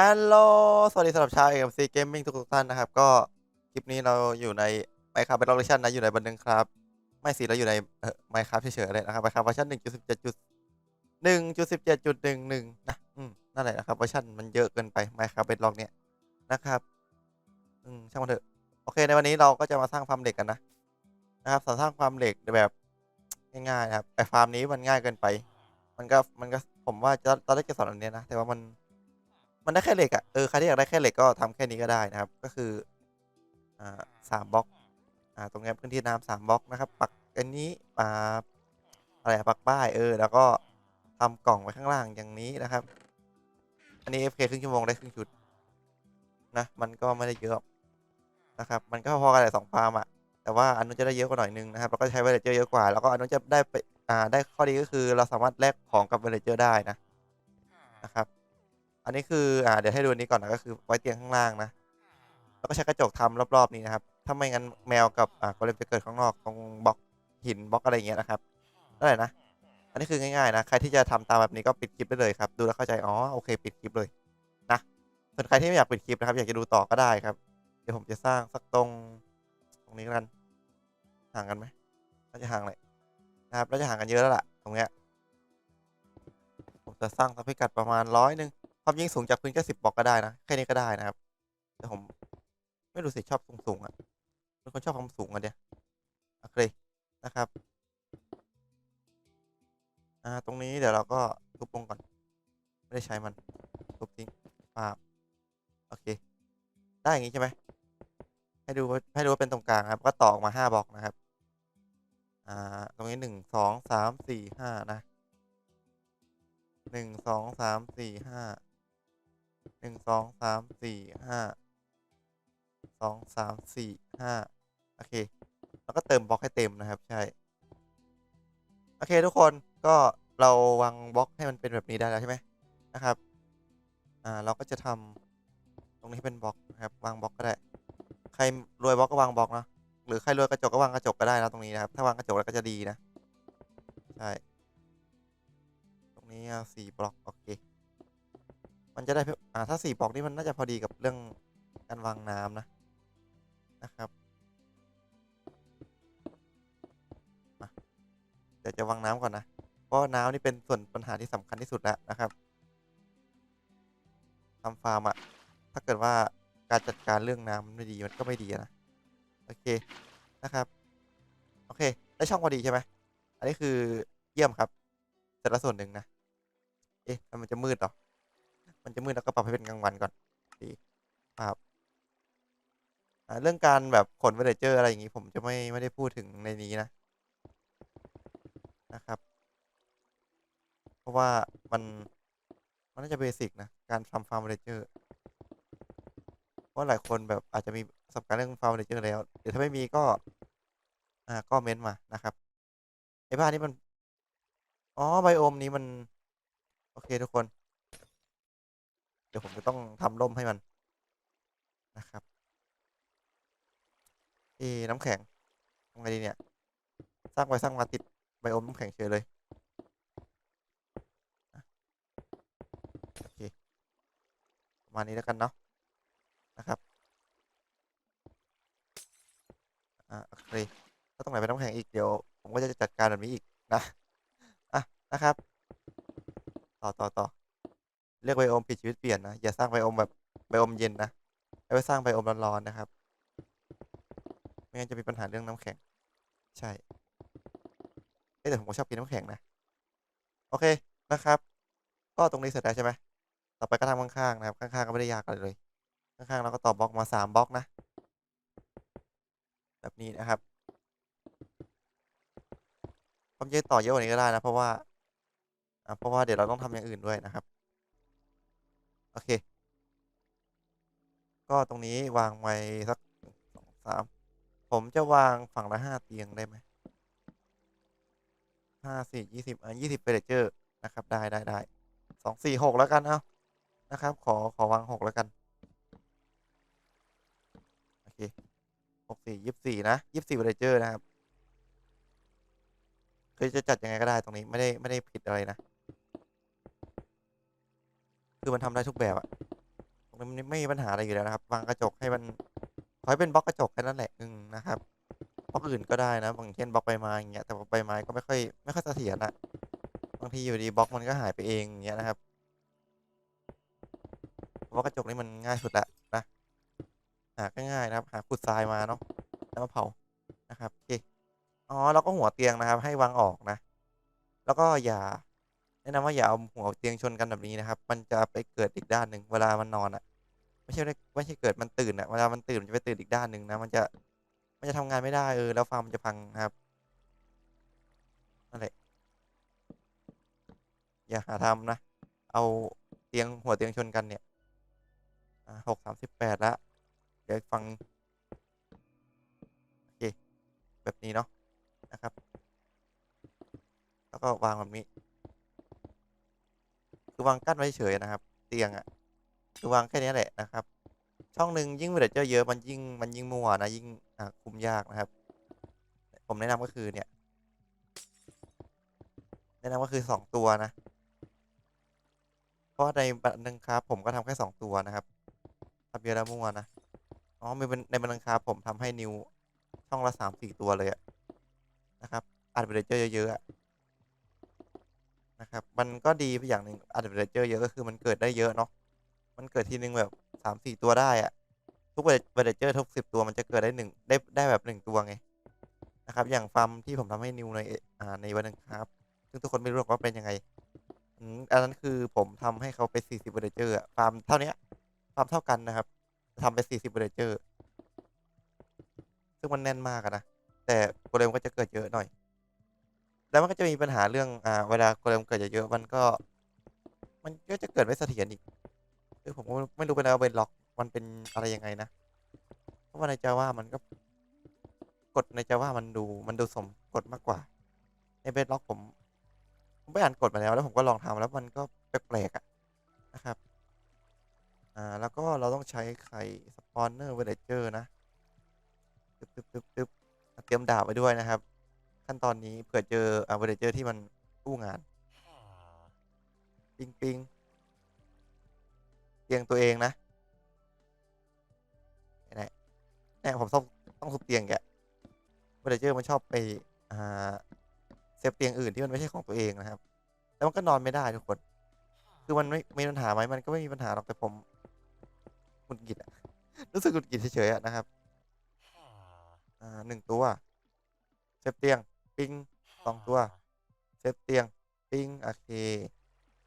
ฮัลโหล สวัสดีสำหรับชาว AMC Gaming ทุกๆท่านนะครับ ก็คลิปนี้เราอยู่ใน Minecraft Bedrock Edition นะ อยู่ในบันทึงครับ ไม่สิเราอยู่ในเอ่อ Minecraft เฉยๆเลยนะครับ Minecraft เวอร์ชัน1.17.1.17.11นะอืมนั่นแหละนะครับเวอร์ชันมันเยอะเกินไป Minecraft Bedrock เนี่ยนะครับ อืมช่างมันเถอะ โอเค ในวันนี้เราก็จะมาสร้างฟาร์มเหล็กกันนะนะครับสร้างฟาร์มเหล็กแบบง่ายๆนะครับแต่ฟาร์มนี้มันง่ายเกินไป มันก็มันก็ผมว่าจะตอนแรกจะสอนอันเนี้ยนะ แต่ว่ามัน มันได้แค่เหล็กอะ่ะ เออ ใครที่อยากได้แค่เหล็กก็ทำแค่นี้ก็ได้นะครับ ก็คือ อ่าสามบล็อก อ่า ตรงนี้พื้นที่น้ำสามบล็อกนะครับ ปักอันนี้ อ่า อะไรปักป้าย เออ แล้วก็ทำกล่องไว้ข้างล่างอย่างนี้นะครับ อันนี้ FK ครึ่งชั่วโมงได้ครึ่งชุด นะ มันก็ไม่ได้เยอะนะครับ มันก็พอกันแหละสองฟาร์มอะแต่ว่าอันนู้นจะได้เยอะกว่าหน่อยนึงนะครับ แล้วก็ใช้เวลเจอร์เยอะกว่า แล้วก็อันนู้นจะได้ไป อ่า ได้ข้อดีก็คือเราสามารถแลกของกับเวลเจอร์ได้นะ นะครับ อันนี้คืออ่าเดี๋ยวให้ดูนนี้ก่อนนะก็คือไว้เตียงข้างล่างนะ แล้วก็ใช้กระจกทำรอบๆนี้นะครับถ้าไม่งั้นแมวกับอ่ากอเลมจะเกิดข้างนอกตรงบล็อกหินบล็อกอะไรอย่างเงี้ยนะครับนั่นแหละนะ อันนี้คือง่ายๆนะใครที่จะทำตามแบบนี้ก็ปิดคลิปได้เลยครับ ดูแล้วเข้าใจอ๋อโอเค ปิดคลิปเลยนะส่วนใครที่ไม่อยากปิดคลิปนะครับ อยากจะดูต่อก็ได้ครับ เดี๋ยวผมจะสร้างสักตรงตรงนี้กันห่างกันไหมน่าจะห่างเลยนะครับน่าจะห่างกันเยอะแล้วล่ะตรงเนี้ยผมจะสร้างสพิกัดประมาณร้อยหนึ่ง ความยิงสูงจากพื้นแค่สิบบล็อกก็ได้นะ แค่นี้ก็ได้นะครับ แต่ผมไม่รู้สิชอบสูงสูงอะเป็นคนชอบความสูงอะเดียวโอเคนะครับ อ่า ตรงนี้เดี๋ยวเราก็ทุบลงก่อน ไม่ได้ใช้มัน ทุบทิ้งปาบโอเค ได้อย่างงี้ใช่ไหมให้ดูว่าให้ดูว่าเป็นตรงกลางครับ ก็ต่อออกมาห้าบล็อกนะครับ อ่า ตรงนี้หนึ่งสองสามสี่ห้านะหนึ่งสองสามสี่ห้า นึ่งสองสามสี่ห้าสองสามสี่ห้าโอเค แล้วก็เติมบล็อกให้เต็มนะครับ ใช่ โอเคทุกคนก็เราวางบล็อกให้มันเป็นแบบนี้ได้แล้วใช่ไหมนะครับ อ่า เราก็จะทำตรงนี้เป็นบล็อกนะครับ วางบล็อกก็ได้ ใครรวยบล็อกก็วางบล็อกนะ หรือใครรวยกระจกก็วางกระจกก็ได้นะตรงนี้นะครับ ถ้าวางกระจกแล้วก็จะดีนะ ใช่ ตรงนี้เอาสี่บล็อกโอเค มันจะได้เพอ่าถ้าสี่บล็อกนี่มันน่าจะพอดีกับเรื่องการวางน้ำนะ นะครับมาเดี๋ยวจะวางน้ำก่อนนะ เพราะน้ำนี่เป็นส่วนปัญหาที่สำคัญที่สุดแล้วนะครับทำฟาร์มอะถ้าเกิดว่าการจัดการเรื่องน้ำไม่ดีมันก็ไม่ดีนะ โอเคนะครับ โอเค ได้ช่องพอดีใช่ไหมอันนี้คือเยี่ยมครับเสร็จแล้วส่วนหนึ่งนะ เอ๊ะมันจะมืดหรอ มันจะมืดแล้วก็ปรับให้เป็นกลางวันก่อนดีครับเรื่องการแบบขนเวลเจอร์อะไรอย่างงี้ ผมจะไม่ไม่ได้พูดถึงในนี้นะนะครับ เพราะว่ามันมันน่าจะเบสิกนะ การทำฟาร์มเวลเจอร์เพราะหลายคนแบบอาจจะมีประสบการณ์เรื่องฟาร์มเวลเจอร์แล้วเดี๋ยวถ้าไม่มีก็ อ่าก็เม้นต์มานะครับไอ้บ้านนี้มัน อ๋อไบโอมนี้มัน โอเคทุกคน ดี๋ยวผมจะต้องทำร่มให้มันนะครับ เอ น้ำแข็งทำไงดีเนี่ย สร้างไปสร้างมาติดไบโอมน้ำแข็งเฉยเลยโอเคประมาณนี้แล้วกันเนาะนะครับอ่าโอเคถ้าตรงไหนเป็นน้ำแข็งอีกเดี๋ยว ผมก็จะจัดการแบบนี้อีกนะอะนะครับ ต่อต่อต่อ เรียกไบโอมปิดชีวิตเปลี่ยนนะ อย่าสร้างไบโอมแบบไบโอมเย็นนะให้ไปสร้างไบโอมร้อนๆนะครับ ไม่งั้นจะมีปัญหาเรื่องน้ำแข็ง ใช่แต่ผมก็ชอบกินน้ำแข็งนะ โอเคนะครับ ก็ตรงนี้เสร็จแล้วใช่ไหมต่อไปก็ทำข้างๆนะครับ ข้างๆก็ไม่ได้ยากอะไรเลย ข้างๆเราก็ต่อบล็อกมาสามบล็อกนะ แบบนี้นะครับความจริงต่อเยอะกว่านี้ก็ได้นะ เพราะว่าอ่าเพราะว่าเดี๋ยวเราต้องทำอย่างอื่นด้วยนะครับ โอเค ก็ตรงนี้วางไว้สักสองสามผมจะวางฝั่งละห้าเตียงได้ไหมห้าสี่ยี่สิบอะยี่สิบเฟรเจอร์นะครับ ได้ได้ได้สองสี่หกแล้วกันเอานะครับ ขอขอวางหกแล้วกัน โอเคหกสี่ยี่สิบสี่นะยี่สิบสี่เฟรเจอร์นะครับคือจะจัดยังไงก็ได้ตรงนี้ไม่ได้ไม่ได้ผิดอะไรนะ คือมันทำได้ทุกแบบอะตรงนี้ไม่มีปัญหาอะไรอยู่แล้วนะครับวางกระจกให้มันขอให้เป็นบล็อกกระจกแค่นั้นแหละอืมนะครับบล็อกอื่นก็ได้นะบางเช่นบล็อกใบไม้อย่างเงี้ยแต่ว่าใบไม้ก็ไม่ค่อยไม่ค่อยเสถียรอะบางทีอยู่ดีบล็อกมันก็หายไปเองอย่างเงี้ยนะครับบล็อกกระจกนี่มันง่ายสุดล้วนะหาก็ง่ายนะครับ หาขุดทรายมาเนาะแล้วมาเผานะครับโอเคอ๋อแล้วก็หัวเตียงนะครับ ให้วางออกนะ แล้วก็อย่า แนะนำว่าอย่าเอาหัวเตียงชนกันแบบนี้นะครับ มันจะไปเกิดอีกด้านหนึ่งเวลามันนอนอะไม่ใช่ไม่ใช่เกิดมันตื่นอะเวลามันตื่นมันจะไปตื่นอีกด้านหนึ่งนะ มันจะมันจะทำงานไม่ได้เออ แล้วฟาร์มมันจะพังครับนั่นแหละ อย่าหาทำนะ เอาเตียงหัวเตียงชนกันเนี่ยอ่า6:38แปดล้วเดี๋ยวฟัง โอเค แบบนี้เนาะ นะครับ แล้วก็วางแบบนี้ คือวางกั้นไว้เฉยนะครับ เตียงอะคือวางแค่นี้แหละนะครับ ช่องหนึ่งยิ่ง villager เยอะมันยิ่งมันยิ่งมัวนะยิ่งอ่าคุมยากนะครับ ผมแนะนำก็คือเนี่ย แนะนำก็คือ2ตัวนะ เพราะในบันทึงคราฟผมก็ทำแค่2ตัวนะครับทำเยอะแล้วมัวนะอ๋อมีในบันทึงคราฟผมทำให้นิวช่องละ3-4ตัวเลยอะนะครับอัด villager เยอะๆอะ นะครับ มันก็ดีไปอย่างหนึ่งอัด villager เยอะก็คือมันเกิดได้เยอะเนาะ มันเกิดทีหนึ่งแบบ3-4ตัวได้อะทุก vill villager ทุก10ตัวมันจะเกิดได้1ได้ได้แบบ1ตัวไงนะครับ อย่างฟาร์มที่ผมทำให้นิวในอ่าในบันทึงคราฟซึ่งทุกคนไม่รู้หรอกว่าเป็นยังไงอันนั้นคือผมทำให้เขาไป40 villager อะฟาร์มเท่านี้ฟาร์มเท่ากันนะครับทำไป40 villager ซึ่งมันแน่นมากนะแต่โกเลมก็จะเกิดเยอะหน่อย แล้วมันก็จะมีปัญหาเรื่องอ่าเวลาโกเลมเกิดเยอะๆมันก็ มันก็จะเกิดไม่เสถียรอีกคือผมก็ไม่รู้ไปแล้ว bedrock มันเป็นอะไรยังไงนะเพราะว่าใน Java มันก็กฎใน Java มันดูมันดูสมกฎมากกว่า ใน bedrock ผมผมไปอ่านกฎมาแล้วแล้วผมก็ลองทำแล้วมันก็แปลกๆอะนะครับอ่าแล้วก็เราต้องใช้ไข่ spawner villager นะตึ๊บๆๆๆเตรียมดาบไว้ด้วยนะครับ ขั้นตอนนี้เผื่อเจออ่า villager ที่มันอู้งาน ปิงๆเตียงตัวเองนะเนี่ยเนี่ยผมต้องต้องทุบเตียงแก villager มันชอบไปอ่าเซฟเตียงอื่นที่มันไม่ใช่ของตัวเองนะครับ แล้วมันก็นอนไม่ได้ทุกคน คือมันไม่มีปัญหาไหมมันก็ไม่มีปัญหาหรอกแต่ผมหงุดหงิดอะรู้สึกหงุดหงิดเฉยๆนะครับ อ่า1ตัวเซฟเตียง ปิง2ตัวเซฟเตียงปิงโอเค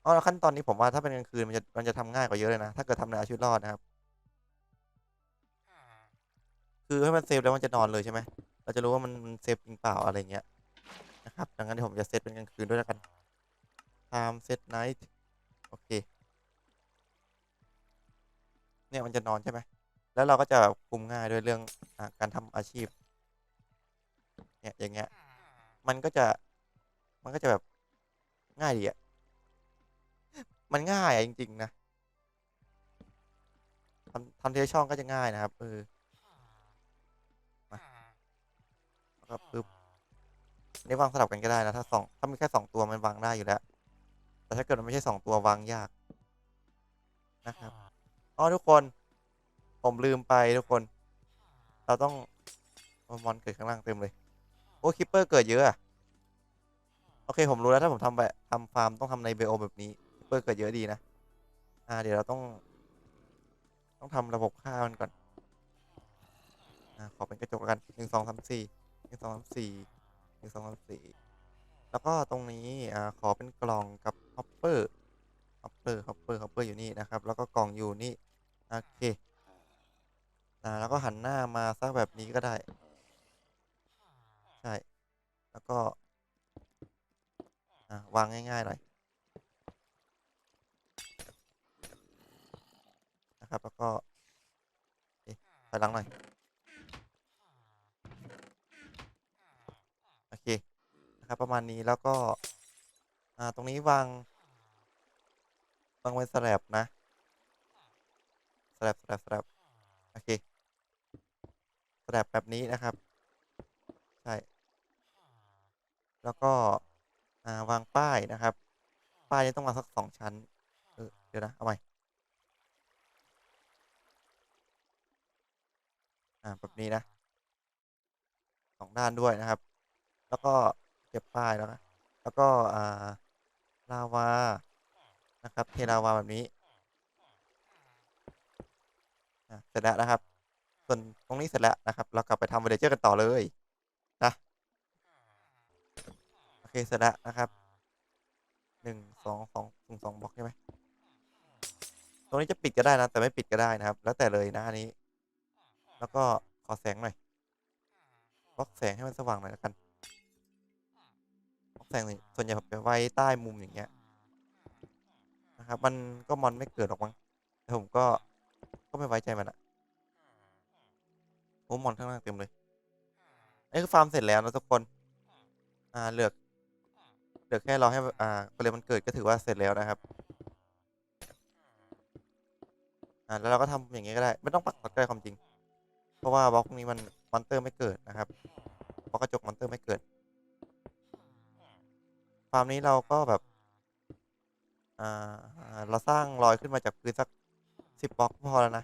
อ้อแล้วขั้นตอนนี้ผมว่าถ้าเป็นกลางคืนมันจะมันจะทำง่ายกว่าเยอะเลยนะ ถ้าเกิดทำในเอาชีวิตรอดนะครับ คือให้มันเซฟแล้วมันจะนอนเลยใช่ไหมเราจะรู้ว่ามันมันเซฟจริงเปล่าอะไรอย่างเงี้ยนะครับ ดังนั้นเดี๋ยวผมจะเซตเป็นกลางคืนด้วยแล้วกัน time set night โอเค เนี่ยมันจะนอนใช่ไหม แล้วเราก็จะแบบคุมง่ายด้วยเรื่องอ่าการทำอาชีพ เนี่ยอย่างเงี้ย มันก็จะ มันก็จะแบบง่ายดีอะมันง่ายอะจริง ๆ นะทำทำทีละช่องก็จะง่ายนะครับเออมาแล้วก็ปึ๊บอันนี้วางสลับกันก็ได้นะถ้า2ถ้ามีแค่2ตัวมันวางได้อยู่แล้ว แต่ถ้าเกิดมันไม่ใช่2ตัววางยากนะครับอ้อทุกคน ผมลืมไปทุกคน เราต้องโอ้มอนเกิดข้างล่างเต็มเลย โอ้ creeper เกิดเยอะอะโอเคผมรู้แล้วถ้าผมทำแบบทำฟาร์มต้องทำใน biome แบบนี้ creeper เกิดเยอะดีนะ อ่า เดี๋ยวเราต้อง ต้องทำระบบฆ่ามันก่อน อ่าขอเป็นกระจกแล้วกัน1 2 3 4 1 2 3 4 1 2 3 4แล้วก็ตรงนี้อ่าขอเป็นกล่องกับ hopper hopper hopper hopper อยู่นี่นะครับ แล้วก็กล่องอยู่นี่โอเคอ่าแล้วก็หันหน้ามาสักแบบนี้ก็ได้ ใช่ แล้วก็วางง่ายๆหน่อยนะครับแล้วก็โอเคถอยหลังหน่อย โอเค นะครับ ประมาณนี้แล้วก็ อ่า ตรงนี้วาง วางเป็น slab นะ slab slab slab โอเค slab แบบนี้นะครับ แล้วก็วางป้ายนะครับ ป้ายนี้ต้องวางสักสองชั้น เออเดี๋ยวนะ เอาไปแบบนี้นะสองด้านด้วยนะครับ แล้วก็เก็บป้ายแล้วนะแล้วก็าลาวานะครับ เทลาวาแบบนี้เสร็จแล้วนะครับ ส่วนตรงนี้เสร็จแล้วนะครับ เรากลับไปทำวิดีโอกันต่อเลย เคเสร็จแล้วนะครับหนึ่งสองสองหนึ่งสองบล็อกใช่ไหมตรงนี้จะปิดก็ได้นะ แต่ไม่ปิดก็ได้นะครับ แล้วแต่เลยนะอันนี้ แล้วก็ขอแสงหน่อยบล็อกแสงให้มันสว่างหน่อยแล้วกันบล็อกแสงส่วนใหญ่ผมจะไว้ใต้มุมอย่างเงี้ยนะครับ มันก็มอนไม่เกิดหรอกมั้งแต่ผมก็ก็ไม่ไว้ใจมันอะโอ้มอนข้างล่างเต็มเลยอันนี้คือฟาร์มเสร็จแล้วนะทุกคน อ่าเหลือก เหลือแค่รอให้อ่าโกเลมมันเกิดก็ถือว่าเสร็จแล้วนะครับอ่าแล้วเราก็ทำอย่างงี้ก็ได้ ไม่ต้องปักตะไคร้ความจริง เพราะว่าบล็อกนี้มันมอนเตอร์ไม่เกิดนะครับบล็อกกระจกมอนเตอร์ไม่เกิดฟาร์มนี้เราก็แบบอ่าเราสร้างรอยขึ้นมาจากพื้นสักสิบบล็อกพอแล้วนะ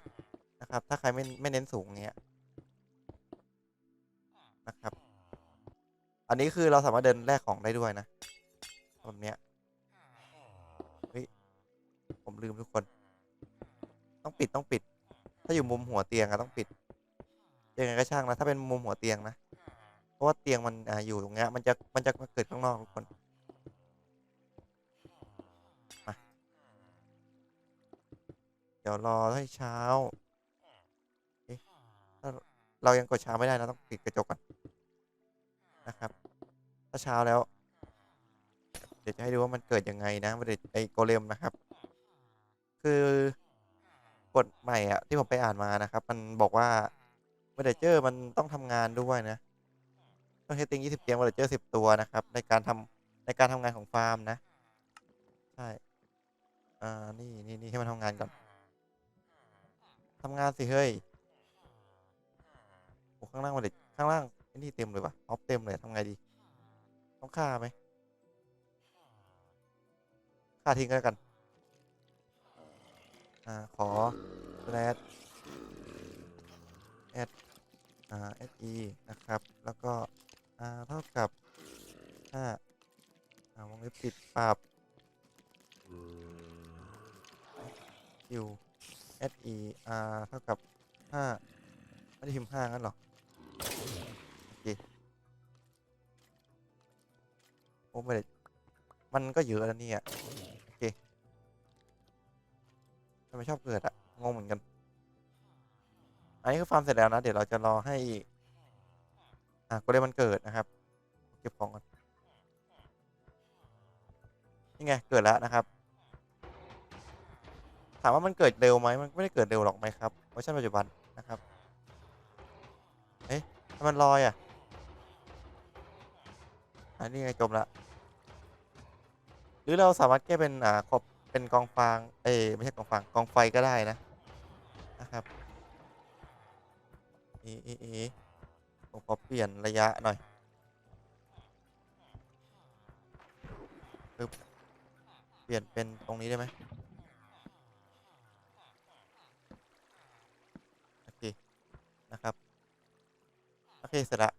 นะครับ ถ้าใครไม่ไม่เน้นสูงอย่างเงี้ยนะครับ อันนี้คือเราสามารถเดินแลกของได้ด้วยนะ แบบเนี้ยเฮ้ยผมลืมทุกคน ต้องปิดต้องปิด ถ้าอยู่มุมหัวเตียงอะต้องปิดยังไงก็ช่างนะถ้าเป็นมุมหัวเตียงนะเพราะว่าเตียงมันอ่าอยู่ตรงเนี้ยมันจะมันจะมาเกิดข้างนอกทุกคนมาเดี๋ยวรอให้เช้าเอ๊ะถ้าเรายังกดเช้าไม่ได้นะต้องปิดกระจกก่อนนะครับ ถ้าเช้าแล้ว เดี๋ยวจะให้ดูว่ามันเกิดยังไงนะมันไอโกเลมนะครับ คือกฎใหม่อะที่ผมไปอ่านมานะครับ มันบอกว่าเมเดเจอร์มันต้องทำงานด้วยนะ ต้องเฮตติ้ง20เกมเมเดเจอร์10ตัวนะครับ ในการทำในการทำงานของฟาร์มนะ ใช่อ่านี่นี่นี่ให้มันทำงานก่อนทำงานสิเฮ้ยโอ้ข้างล่างมันเด็ข้างล่างนี่เต็มเลยวะออฟเต็มเลยทำไงดี ต้องฆ่าไหม ฆ่าทิ้งก็แล้วกัน อ่า ขอ slash add อ่า se นะครับ แล้วก็ อ่า เท่ากับห้าอ่าวงเล็บปิดปรับ q se อ่าเท่ากับห้าไม่ได้พิมพ์ห้างั้นหรอ โอเค โอ้ไม่ได้มันก็เยอะแล้วเนี่ย ไมชอบเกิดอะงงเหมือนกัน อันนี้คือฟาร์มเสร็จแล้วนะ เดี๋ยวเราจะรอให้อะก็เลยมันเกิดนะครับ เก็บของก่อนนี่ไงเกิดแล้วนะครับ ถามว่ามันเกิดเร็วไหมมันไม่ได้เกิดเร็วหรอกไหมครับเวอร์ชันปัจจุบันนะครับเอ๊ะทำไมมันลอยอะอันนี้ไงจมละหรือเราสามารถแก้เป็นอ่าขอบ เป็นกองฟาง เอ้ยไม่ใช่กองฟาง กองไฟก็ได้นะ นะครับอะเอะเอะผมขอเปลี่ยนระยะหน่อยปึ๊บเปลี่ยนเป็นตรงนี้ได้ไหมโอเค นะครับ โอเค เสร็จละ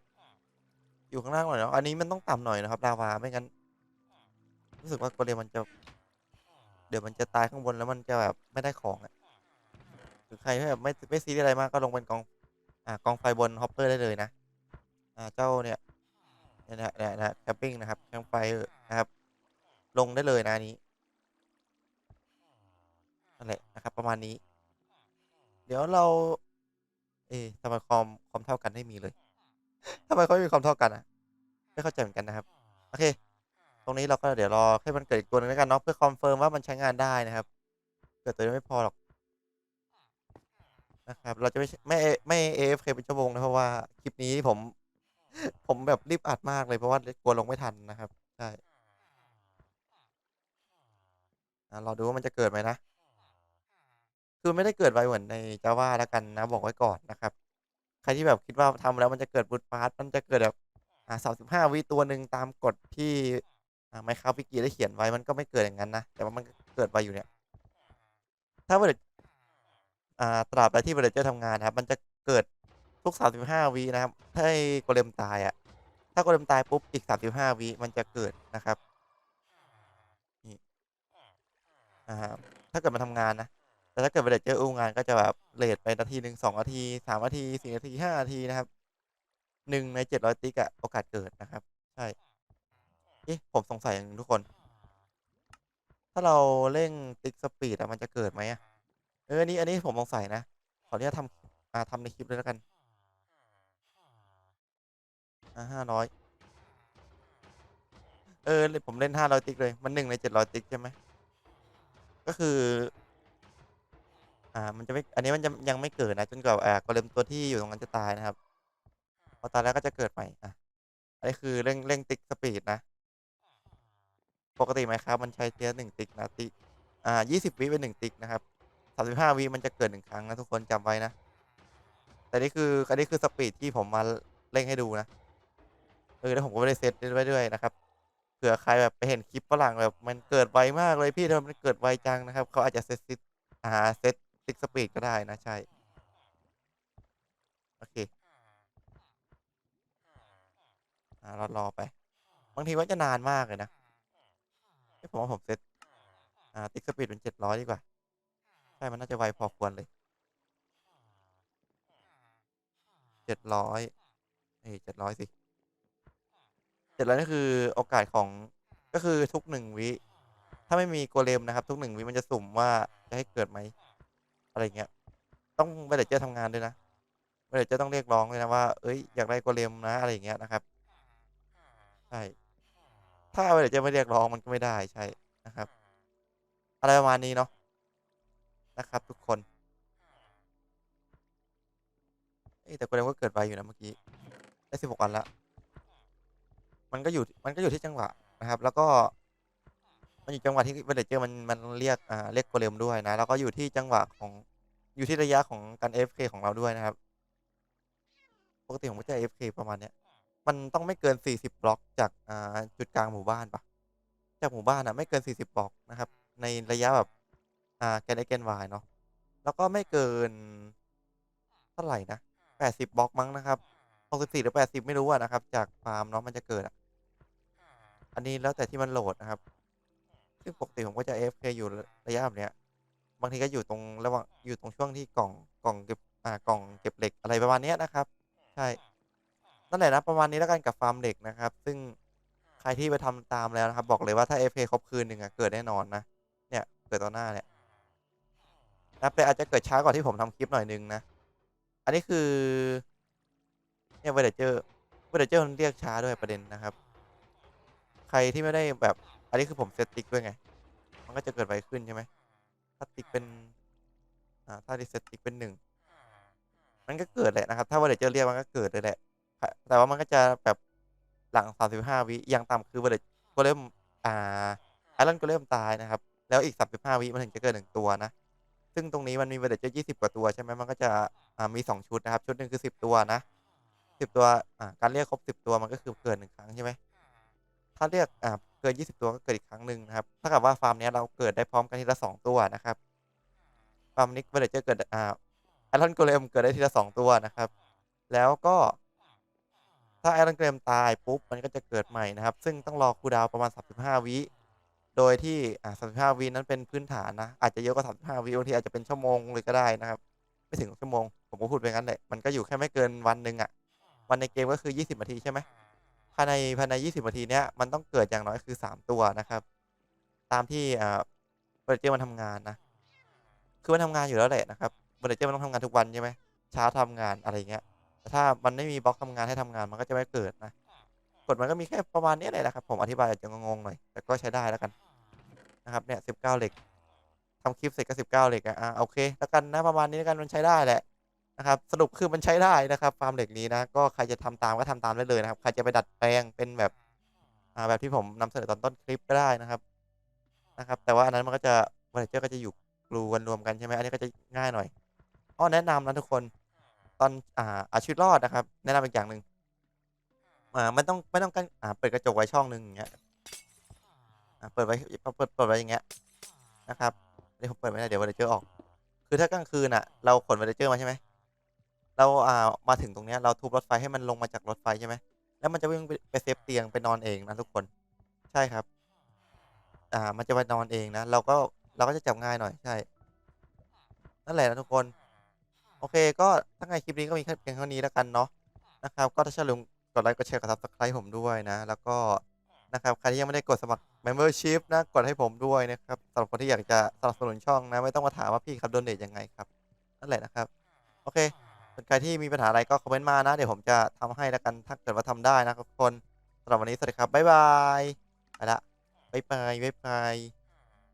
อยู่ข้างล่างหน่อยเนาะ อันนี้มันต้องต่ำหน่อยนะครับลาวา ไม่งั้น รู้สึกว่าโกเลมมันจะ เดี๋ยวมันจะตายข้างบนแล้วมันจะแบบไม่ได้ของอะหรือใครที่แบบไม่ไม่ซีเรียสอะไรมากก็ลงเป็นกองอ่ากองไฟบนฮอปเปอร์ได้เลยนะอ่าเจ้าเนี่ยเนี่ยนะเนี่ยนะแคมปิ้งนะครับแคมไฟนะครับ ลงได้เลยนะนนี้นั่นแหละนะครับ ประมาณนี้ เดี๋ยวเรา เอ๊ะทำไมคอมคอมเท่ากันไม่มีเลยทำไมเขาไม่มีคอมเท่ากันอะไม่เข้าใจเหมือนกันนะครับ โอเค ตรงนี้เราก็เดี๋ยวรอให้มันเกิดอีกตัวหนึงแล้วกันเนาะเพื่อคอนเฟิร์มว่ามันใช้งานได้นะครับเกิดตัวไม่พอหรอกนะครับเราจะไม่ไม่ไม่เอฟเคเป็นชั่วโมงนะเพราะว่าคลิปนี้ผม ผมแบบรีบอัดมากเลยเพราะว่ากลัวลงไม่ทันนะครับใช่อะรอดูว่ามันจะเกิดไหมนะคือไม่ได้เกิดไวเหมือนใน Java แล้วกันนะ บอกไว้ก่อนนะครับ ใครที่แบบคิดว่าทำแล้วมันจะเกิดบูตฟาสมันจะเกิดแบบอ่าสามสิบห้าวิตัวหนึ่งตามกฎที่ ไมครับวิกิได้เขียนไว้มันก็ไม่เกิดอย่างนั้นนะ แต่ว่ามันเกิดไวอยู่เนี่ย ถ้าเกิดอ่าตราบใดที่เบรเจอร์ทำงานนะครับ มันจะเกิดทุกสามสิบห้าวินะครับ ถ้าโกเลมตายอะถ้าโกเลมตายปุ๊บอีกสามสิบห้าวิมันจะเกิดนะครับนี่อ่าถ้าเกิดมันทำงานนะแต่ถ้าเกิดเวลาเจออู้งานก็จะแบบเลทไปนาทีหนึ่งสองนาทีสามนาทีสี่นาทีห้านาทีนะครับหนึ่งในเจ็ดร้อยติ๊กอะโอกาสเกิดนะครับ ใช่ เอ๊ะ ผมสงสัยอย่างนึงทุกคน ถ้าเราเร่งติ๊กสปีดอะมันจะเกิดไหมอะเอออันนี้อันนี้ผมสงสัยนะ ขออนุญาตทำอ่าทำในคลิปเลยแล้วกันอ่าห้าร้อยเออ ผมเล่นห้าร้อยติ๊กเลย มันหนึ่งในเจ็ดร้อยติ๊กใช่ไหม ก็คือ อ่า มันจะไม่ อันนี้มันจะยังไม่เกิดนะ จนกว่าอ่ากอเลมตัวที่อยู่ตรงนั้นจะตายนะครับ พอตายแล้วก็จะเกิดใหม่ อะอันนี้คือเร่งเร่งติ๊กสปีดนะ ปกติไหมครับ มันใช้เทียหนึ่งติ๊กนะติ๊กอ่ายี่สิบวิเป็นหนึ่งติ๊กนะครับสามสิบห้าวิมันจะเกิดหนึ่งครั้งนะทุกคนจำไว้นะ แต่นี่คืออันนี้คือสปีดที่ผมมาเร่งให้ดูนะเออแล้วผมก็ไม่ได้เซตไว้ด้วยนะครับเผื่อใครแบบไปเห็นคลิปฝรั่งแบบมันเกิดไวมากเลยพี่ทำไมมันเกิดไวจังนะครับเขาอาจจะเซตซิอ่าเซตติ๊กสปีดก็ได้นะใช่ โอเคอ่ารอรอไป บางทีว่าจะนานมากเลยนะ เอ้ผมว่าผมเซตอ่า ติ๊กสปีดเป็นเจ็ดร้อยดีกว่า ใช่ มันน่าจะไวพอควรเลยเจ็ดร้อยเอ้เจ็ดร้อยสิเจ็ดร้อยนี่คือโอกาสของก็คือทุกหนึ่งวิ ถ้าไม่มีโกเลมนะครับ ทุกหนึ่งวิมันจะสุ่มว่าจะให้เกิดไหมอะไรเงี้ย ต้องเวลาเจอทำงานด้วยนะเวลาเจอต้องเรียกร้องเลยนะว่า เอ้ยอยากได้โกเลมนะอะไรเงี้ยนะครับ ใช่ ถ้าเวลาเจอไม่เรียกร้องมันก็ไม่ได้ใช่นะครับ อะไรประมาณนี้เนาะนะครับ ทุกคนเอ้แต่โกเลมก็เกิดไวอยู่นะเมื่อกี้ได้สิบหกอันละมันก็อยู่มันก็อยู่ที่จังหวะนะครับ แล้วก็มันอยู่จังหวะที่เวลเจอมันมันเรียกอ่าเรียกโกเลมด้วยนะ แล้วก็อยู่ที่จังหวะของอยู่ที่ระยะของการ AFK ของเราด้วยนะครับ ปกติผมก็จะ AFK ประมาณเนี้ย มันต้องไม่เกิน 40 บล็อก จากอ่าจุดกลางหมู่บ้านปะจากหมู่บ้านอะไม่เกิน 40 บล็อกนะครับ ในระยะแบบอ่าแกน x แกน y เนาะแล้วก็ไม่เกินเท่าไหร่นะ80บล็อกมั้งนะครับ64หรือ 80 ไม่รู้อะนะครับ จากฟาร์มเนาะมันจะเกิดอะอันนี้แล้วแต่ที่มันโหลดนะครับ ซึ่งปกติผมก็จะ AFK อยู่ระยะแบบเนี้ย บางทีก็อยู่ตรงระหว่างอยู่ตรงช่วงที่กล่องกล่องเก็บอ่ากล่องเก็บเหล็กอะไรประมาณเนี้ยนะครับ ใช่ นั่นแหละนะประมาณนี้แล้วกันกับฟาร์มเหล็กนะครับ ซึ่งใครที่ไปทำตามแล้วนะครับ บอกเลยว่าถ้า FK ครบคืนหนึ่งอะเกิดแน่นอนนะเนี่ยเกิดต่อหน้าเนี่ยนะแต่อาจจะเกิดช้ากว่าที่ผมทำคลิปหน่อยนึงนะ อันนี้คือเนี่ยเวลาเจอเวลาเจอมันเรียกช้าด้วยประเด็นนะครับ ใครที่ไม่ได้แบบ อันนี้คือผมเซตติ๊กด้วยไง มันก็จะเกิดไวขึ้นใช่ไหมถ้าติ๊กเป็นอ่าถ้าดิเซตติ๊กเป็นหนึ่งมันก็เกิดแหละนะครับ ถ้าว่าเดี๋ยวเจอเรียกมันก็เกิดเลยแหละ แต่ว่ามันก็จะแบบหลัง 35 วิอย่างต่ำคือว่าเดี๋ยวก็เริ่มอ่าไอรอนก็เริ่มตายนะครับ แล้วอีก 35 วิมันถึงจะเกิดหนึ่งตัวนะ ซึ่งตรงนี้มันมีเวลาเจอ20 กว่าตัวใช่ไหมมันก็จะอ่ามี 2 ชุดนะครับ ชุดหนึ่งคือ 10 ตัวนะ10 ตัวอ่าการเรียกครบ 10 ตัวมันก็คือเกิดหนึ่งครั้งใช่ไหมถ้าเรียกอ่าเกิน 20 ตัวก็เกิดอีกครั้งหนึ่งนะครับถ้ากับว่าฟาร์มเนี้ยเราเกิดได้พร้อมกันทีละสองตัวนะครับฟาร์มนี้เวลาเจอเกิดอ่าไอรอนโกเลมเกิดได้ทีละสองตัวนะครับ แล้วก็ ถ้าไอรอนโกเลมตายปุ๊บมันก็จะเกิดใหม่นะครับ ซึ่งต้องรอคูดาวประมาณ 35 วิโดยที่อ่า35 วินั้นเป็นพื้นฐานนะ อาจจะเยอะกว่า 35 วิบางทีอาจจะเป็นชั่วโมงเลยก็ได้นะครับ ไม่ถึงชั่วโมง ผมก็พูดไปงั้นแหละ มันก็อยู่แค่ไม่เกินวันหนึ่งอะวันในเกมก็คือ 20 นาทีใช่ไหมภายในภายใน 20 นาทีเนี้ยมันต้องเกิดอย่างน้อยคือ 3 ตัวนะครับ ตามที่อ่าเวลาเจอมันทำงานนะ คือมันทำงานอยู่แล้วแหละนะครับเวลาเจอมันต้องทำงานทุกวันใช่ไหมเช้าทำงานอะไรเงี้ย แต่ถ้ามันไม่มีบล็อกทำงานให้ทำงานมันก็จะไม่เกิดนะกฎมันก็มีแค่ประมาณนี้แหละนะครับ ผมอธิบายอาจจะงงๆหน่อยแต่ก็ใช้ได้แล้วกันนะครับเนี่ย19เหล็กทำคลิปเสร็จก็19เหล็กอะอ่าโอเคแล้วกันนะประมาณนี้แล้วกันมันใช้ได้แหละนะครับสรุปคือมันใช้ได้นะครับฟาร์มเหล็กนี้นะก็ใครจะทำตามก็ทำตามได้เลยนะครับใครจะไปดัดแปลงเป็นแบบอ่าแบบที่ผมนำเสนอตอนต้นคลิปก็ได้นะครับนะครับ แต่ว่าอันนั้นมันก็จะเวลาเจอก็จะอยู่กลูกันรวมกันใช่ไหมอันนี้ก็จะง่ายหน่อยอ้อแนะนำนะทุกคน ตอนอ่าเอาชีวิตรอดนะครับ แนะนำอีกอย่างหนึ่งอ่าไม่ต้องไม่ต้องกันอ่าเปิดกระจกไว้ช่องหนึ่งอย่างเงี้ยอ่าเปิดไว้เปิดเปิดไว้อย่างเงี้ยนะครับเดี๋ยวผมเปิดไม่ได้เดี๋ยวเวลาเจอออก คือถ้ากลางคืนอะ เราขนเวลาเจอมาใช่ไหมเราอ่ามาถึงตรงเนี้ยเราทุบรถไฟให้มันลงมาจากรถไฟใช่ไหมแล้วมันจะวิ่งไปไปเซฟเตียงไปนอนเองนะทุกคนใช่ครับ อ่ามันจะไปนอนเองนะเราก็เราก็จะจับง่ายหน่อยใช่ นั่นแหละนะทุกคนโอเค ก็ถ้าไงคลิปนี้ก็มีแค่เพียงเท่านี้แล้วกันเนาะนะครับ ก็ถ้าชอบอย่าลืมกดไลค์กดแชร์กด subscribe ผมด้วยนะ แล้วก็นะครับใครที่ยังไม่ได้กดสมัคร membership นะกดให้ผมด้วยนะครับสำหรับคนที่อยากจะสนับสนุนช่องนะ ไม่ต้องมาถามว่าพี่ครับโดเนทยังไงครับนั่นแหละนะครับ โอเคส่วนใครที่มีปัญหาอะไรก็คอมเมนต์มานะ เดี๋ยวผมจะทำให้แล้วกันถ้าเกิดว่าทำได้นะทุกคนสำหรับวันนี้สวัสดีครับบ๊ายบายไปละบ๊ายบายบ๊ายบาย